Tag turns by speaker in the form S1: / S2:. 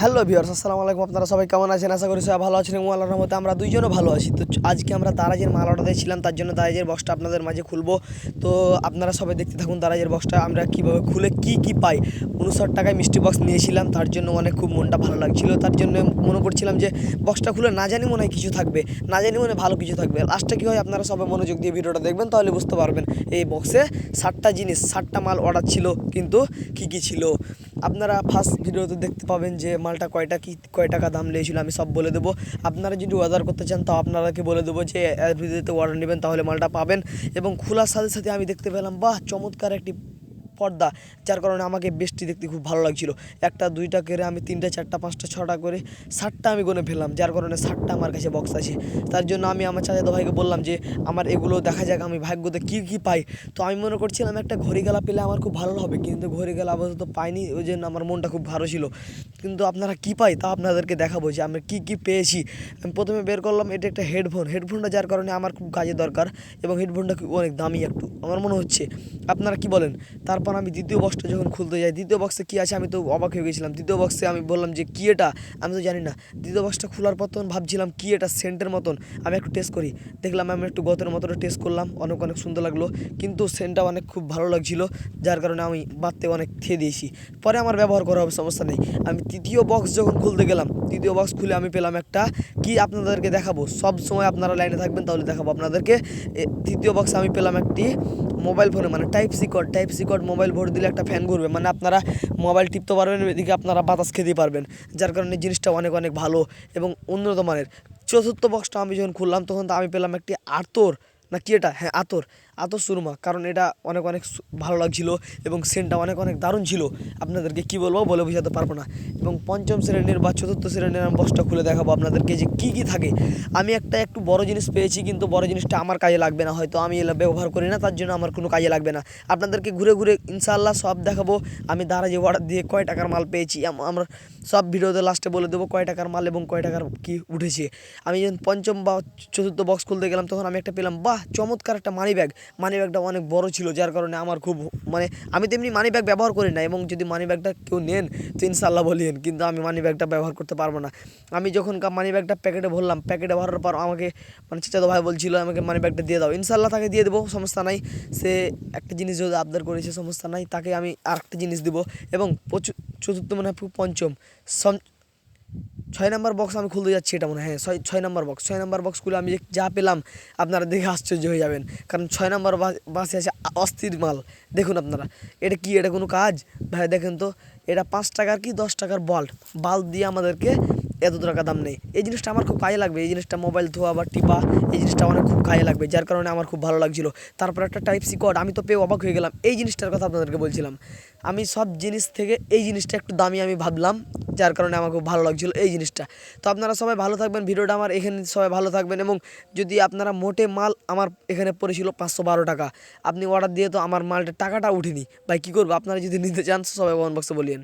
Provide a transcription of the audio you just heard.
S1: Hello viewers, আসসালামু আলাইকুম। আপনারা সবাই কেমন আছেন? আশা করি সবাই ভালো আছেন এবং আল্লাহর রহমতে আমরা দুইজনও ভালো আছি। তো আজকে আমরা দারাজের মাল অর্ডার দিয়েছিলাম, তার জন্য দারাজের বক্সটা আপনাদের মাঝে খুলবো। তো আপনারা সবাই দেখতে থাকুন দারাজের বক্সটা আমরা কীভাবে খুলে কি কি পাই। উনষাট টাকায় মিষ্টি বক্স নিয়েছিলাম, তার জন্য অনেক খুব মনটা ভালো লাগছিল। তার জন্য মনে করছিলাম যে বক্সটা খুলে না জানি মনে হয় কিছু থাকবে, না জানি মনে ভালো কিছু থাকবে। লাস্টে কী হয়, আপনারা সবাই মনোযোগ দিয়ে ভিডিওটা দেখবেন, তাহলে বুঝতে পারবেন। এই বক্সে ষাটটা জিনিস, ষাটটা মাল অর্ডার ছিল, কিন্তু কী কী ছিল? আপনারা ফার্স্ট ভিডিওতে দেখতে পাবেন যে মালটা কয়টা কি, কয় টাকা দাম লেগেছিলো আমি সব বলে দেবো। আপনারা যদি অর্ডার করতে চান, তাও আপনারাকে বলে দেবো যে ভিডিওতে অর্ডার নেবেন, তাহলে মালটা পাবেন। এবং খোলার সাথে সাথে আমি দেখতে পেলাম, বাহ, চমৎকার একটি পর্দা, যার কারণে আমাকে বেশটি দেখতে খুব ভালো লাগছিল। একটা, দুইটা করে আমি, তিনটা, চারটা, পাঁচটা, ছটা করে ষাটটা আমি গুনে ফেললাম, যার কারণে ষাটটা আমার কাছে বক্স আছে। তার জন্য আমি আমার চাচাতো ভাইকে বললাম যে, আমার এগুলো দেখা যাক, আমি ভাগ্যতে কী কী পাই? তো আমি মনে করছিলাম একটা ঘড়ি গেলা পেলে আমার খুব ভালো হবে, কিন্তু ঘড়ি গেলা আপাতত পাইনি, ওই জন্য আমার মনটা খুব ভালো ছিল। কিন্তু আপনারা কী পাই তা আপনাদেরকে দেখাবো যে, আমি কী কী পেয়েছি। আমি প্রথমে বের করলাম, এটা একটা হেডফোন হেডফোনটা যার কারণে আমার খুব কাজে দরকার এবং হেডফোনটা অনেক দামি একটু, আমার মনে হচ্ছে। আপনারা কি বলেন? তারপর আমি দ্বিতীয় বক্সটা যখন খুলতে যাই, দ্বিতীয় বক্সে কী আছে আমি তো অবাক হয়ে গেছিলাম। দ্বিতীয় বক্সে আমি বললাম যে, কী এটা? আমি তো জানি না। দ্বিতীয় বক্সটা খোলার পর তখন ভাবছিলাম, কী এটা সেন্টের মতন? আমি একটু টেস্ট করি। দেখলাম আমি একটু গতের মতন টেস্ট করলাম, অনেক অনেক সুন্দর লাগল। কিন্তু সেন্টটা অনেক খুব ভালো লাগছিল, যার কারণে আমি বাড়তে অনেক খেয়ে দিয়েছি। পরে আমার ব্যবহার করা হবে, সমস্যা নেই। আমি তৃতীয় বক্স যখন খুলতে গেলাম, তৃতীয় বক্স খুলে আমি পেলাম একটা কি আপনাদেরকে দেখাবো। সব সময় আপনারা লাইনে থাকবেন, তাহলে দেখাবো আপনাদেরকে। তৃতীয় বক্সে আমি পেলাম একটি মোবাইল ফোনে মানে type C code type C code mobile vote দিলে একটা ফ্যান ঘুরবে মানে আপনারা মোবাইল টিপতে পারবেন, এদিকে আপনারা বাতাস খেতে পারবেন। যার কারণে জিনিসটা অনেক অনেক ভালো এবং উন্নত মানের। চতুর্থ বক্সটা আমি যখন খুললাম, তখন তো আমি পেলাম একটি আতর। না কি এটা? হ্যাঁ আতর। আতর সুরমা, কারণ এটা অনেক অনেক ভালো লাগছিল এবং সেন্টটা অনেক অনেক দারুণ ছিল। আপনাদেরকে কি বলব বলে বোঝাতে পারব না। এবং পঞ্চম শ্রেণির বা চতুর্থ শ্রেণির আমি বক্সটা খুলে দেখাবো আপনাদেরকে যে কী কী থাকে। আমি একটা একটু বড় জিনিস পেয়েছি, কিন্তু বড় জিনিসটা আমার কাজে লাগবে না। হয়তো আমি ব্যবহার করি না, তার জন্য আমার কোনো কাজে লাগবে না। আপনাদেরকে ঘুরে ঘুরে ইনশাআল্লাহ সব দেখাবো। আমি দ্বারা যে অর্ডার দিয়ে কয় টাকার মাল পেয়েছি, আম- আমরা সব ভিডিওতে লাস্টে বলে দেবো কয় টাকার মাল এবং কয় টাকার কি উঠেছে। আমি যখন পঞ্চম বা চতুর্থ বক্স খুলতে গেলাম, তখন আমি একটা পেলাম, বাহ, চমৎকার একটা মানি ব্যাগ মানি ব্যাগটা অনেক বড় ছিল, যার কারণে আমার খুব মানে আমি তেমনি মানি ব্যাগ ব্যবহার করি না, এবং যদি মানি ব্যাগটা কেউ নেন, তো ইনশাল্লাহ বলিয়েন কিন্তু আমি মানি ব্যাগটা ব্যবহার করতে পারব না। আমি যখন মানি ব্যাগটা প্যাকেটে ভরলাম প্যাকেটে ভরার পর আমাকে মানে চাচাতো ভাই বলছিল, আমাকে মানি ব্যাগটা দিয়ে দাও। ইনশাল্লাহ তাকে দিয়ে দেবো, সমস্যা নাই। সে একটা জিনিস যদি আবদার করেছে, সমস্যা নাই, তাকে আমি আর একটা জিনিস দেবো, এবং পঁচু- চতুর্থ মানে পঞ্চম। ছয় নম্বর বক্স আমি খুলতে যাচ্ছি এটা মনে হয়। ছয় ছয় নম্বর বক্স ছয় নাম্বার বক্স খুলে আমি যা পেলাম, আপনারা দেখে আশ্চর্য হয়ে যাবেন। কারণ ছয় নাম্বার বাসে আছে অস্থির মাল। দেখুন আপনারা, এটা কি, এটা কোনো কাজ? ভাই, দেখেন তো, এটা পাঁচ টাকার কি দশ টাকার বল্ট বাল্ব দিয়ে আমাদেরকে এত টাকা দাম নেই। এই জিনিসটা আমার খুব কাজে লাগবে। এই জিনিসটা মোবাইল ধোয়া, বা টিপা, এই জিনিসটা অনেক খুব কাজে লাগবে, যার কারণে আমার খুব ভালো লাগছিল। তারপর একটা টাইপ সি কোড আমি তো পেয়ে অবাক হয়ে গেলাম। এই জিনিসটার কথা আপনাদেরকে বলছিলাম। আমি সব জিনিস থেকে এই জিনিসটা একটু দামি আমি ভাবলাম, যার কারণে আমার খুব ভালো লাগছিল এই জিনিসটা। তো আপনারা সবাই ভালো থাকবেন। ভিডিওটা আমার এখানে সবাই ভালো থাকবেন এবং যদি আপনারা মোটে মাল আমার এখানে পড়েছিল পাঁচশো বারো টাকা, আপনি অর্ডার দিয়ে তো আমার মালটা টাকাটা উঠেনি। ভাই, কী করব? আপনারা যদি নিতে চান, সবাই কমেন্ট বক্সে বলিয়েন।